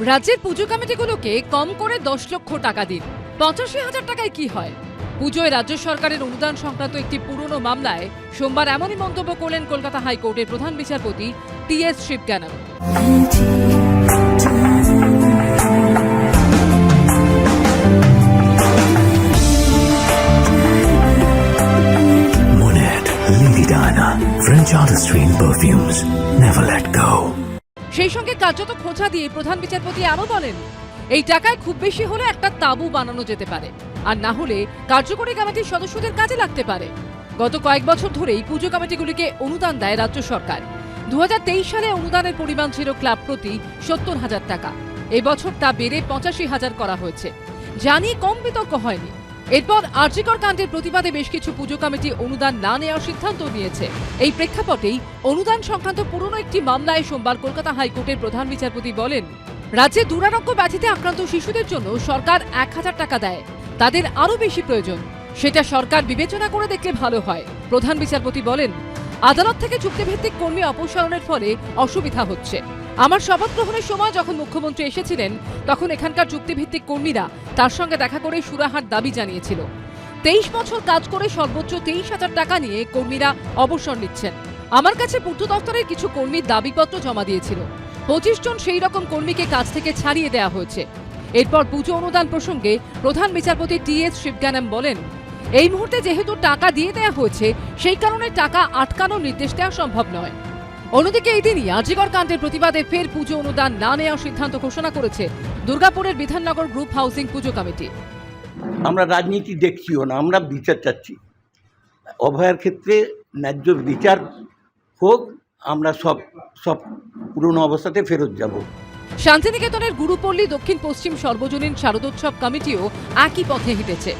রাজ্যের পুজো কমিটিগুলোকে কম করে দশ লক্ষ টাকা দিন পঁচাশি হাজার টাকায় কি হয় পুজোয় রাজ্য সরকারের অনুদান সংক্রান্ত একটি পুরনো মামলায় সোমবার এমনই মন্তব্য করলেন কলকাতা হাইকোর্টের প্রধান বিচারপতি T S Sivagnanam artistry in perfumes. Never let go. সেই সঙ্গে কার্যত খোঁচা দিয়ে প্রধান বিচারপতি আরও বলেন, এই টাকায় খুব বেশি হলে একটা তাঁবু বানানো যেতে পারে, আর না হলে কার্যকরী কমিটির সদস্যদের কাজে লাগতে পারে। গত কয়েক বছর ধরেই পুজো কমিটিগুলিকে অনুদান দেয় রাজ্য সরকার। দু হাজার তেইশ সালে অনুদানের পরিমাণ ছিল ক্লাব প্রতি সত্তর হাজার টাকা। এবছর তা বেড়ে পঁচাশি হাজার করা হয়েছে। জানিয়ে কম বিতর্ক হয়নি। এরপর আর্যিকর কাণ্ডের প্রতিবাদে বেশ কিছু পুজো কমিটি অনুদান না নেওয়ার সিদ্ধান্ত নিয়েছে। এই প্রেক্ষাপটেই অনুদান সংক্রান্ত পুরনো একটি মামলায় সোমবার কলকাতা হাইকোর্টের প্রধান বিচারপতি বলেন, রাজ্যে দুরারোগ্য ব্যাধিতে আক্রান্ত শিশুদের জন্য সরকার এক হাজার টাকা দেয়। তাদের আরও বেশি প্রয়োজন। সেটা সরকার বিবেচনা করে দেখলে ভালো হয়। প্রধান বিচারপতি বলেন, আদালত থেকে চুক্তিভিত্তিক কর্মী অপসারণের ফলে অসুবিধা হচ্ছে। আমার শপথ গ্রহণের সময় যখন মুখ্যমন্ত্রী এসেছিলেন, তখন এখানকার চুক্তিভিত্তিক কর্মীরা তার সঙ্গে দেখা করে সুরাহার দাবি জানিয়েছিল। তেইশ বছর কাজ করে সর্বোচ্চ তেইশ হাজার টাকা নিয়ে কর্মীরা অবসর নিচ্ছেন। আমার কাছে পূর্ত দপ্তরের কিছু কর্মীর দাবিপত্র জমা দিয়েছিল। পঁচিশ জন সেই রকম কর্মীকে কাজ থেকে ছাড়িয়ে দেওয়া হয়েছে। এরপর পুজো অনুদান প্রসঙ্গে প্রধান বিচারপতি টি এস শিবজ্ঞানম বলেন, এই মুহূর্তে যেহেতু টাকা দিয়ে দেওয়া হয়েছে, সেই কারণে টাকা আটকানোর নির্দেশ দেওয়া সম্ভব নয়। অন্যদিকে এই দিনই আজিগর কাণ্ডের প্রতিবাদে ফের পুজো অনুদান না নেওয়ার সিদ্ধান্ত ঘোষণা করেছে দুর্গাপুরের বিধাননগর গ্রুপ হাউসিং পুজো কমিটি। আমরা রাজনীতি দেখছিও না আমরা বিচার চাচ্ছি। অভয়ের ক্ষেত্রে ন্যায্য বিচার হোক আমরা সব সব পুরনো অবস্থাতে ফেরত যাব। শান্তিনিকেতনের গুরুপল্লী দক্ষিণ পশ্চিম সর্বজনীন শারদোৎসব কমিটিও একই পথে হেঁটেছে।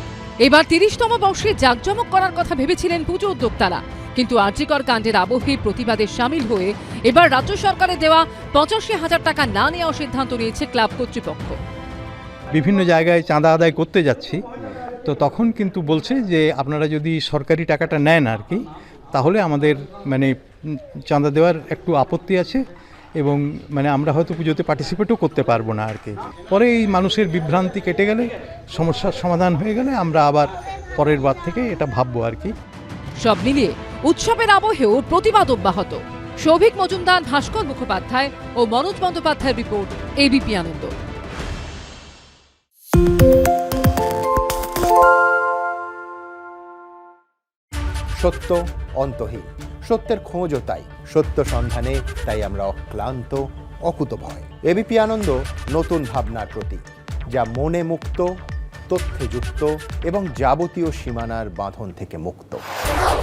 এবার তিরিশতম বর্ষে জাঁকজমক করার কথা ভেবেছিলেন পুজো উদ্যোক্তারা। কিন্তু আর্যিকর কাণ্ডের আবহে প্রতিবাদে সামিল হয়ে এবার রাজ্য সরকারের দেওয়া পঁচাশি হাজার টাকা না নেওয়ার সিদ্ধান্ত নিয়েছে ক্লাব কর্তৃপক্ষ। বিভিন্ন জায়গায় চাঁদা আদায় করতে যাচ্ছি তো তখন কিন্তু বলছে যে আপনারা যদি সরকারি টাকাটা নেন আর কি তাহলে আমাদের মানে চাঁদা দেওয়ার একটু আপত্তি আছে এবং মানে আমরা হয়তো পুজোতে পার্টিসিপেটও করতে পারব না আর কি। পরে এই মানুষের বিভ্রান্তি কেটে গেলে সমস্যার সমাধান হয়ে গেলে আমরা আবার পরের বার থেকে এটা ভাববো আর কি। সব মিলিয়ে উৎসবের আবহেও প্রতিবাদ অব্যাহত। সৌভিক মজুমদার, ভাস্কর মুখোপাধ্যায় ও মনোজ বন্দ্যোপাধ্যায়ের রিপোর্ট এবিপি আনন্দ। সত্য অন্তহীন। সত্যের খোঁজও তাই। সত্য সন্ধানে তাই আমরা অক্লান্ত অকুতভয় এবিপি আনন্দ, নতুন ভাবনার প্রতীক, যা মনে মুক্ত, তথ্যে যুক্ত এবং যাবতীয় সীমানার বাঁধন থেকে মুক্ত।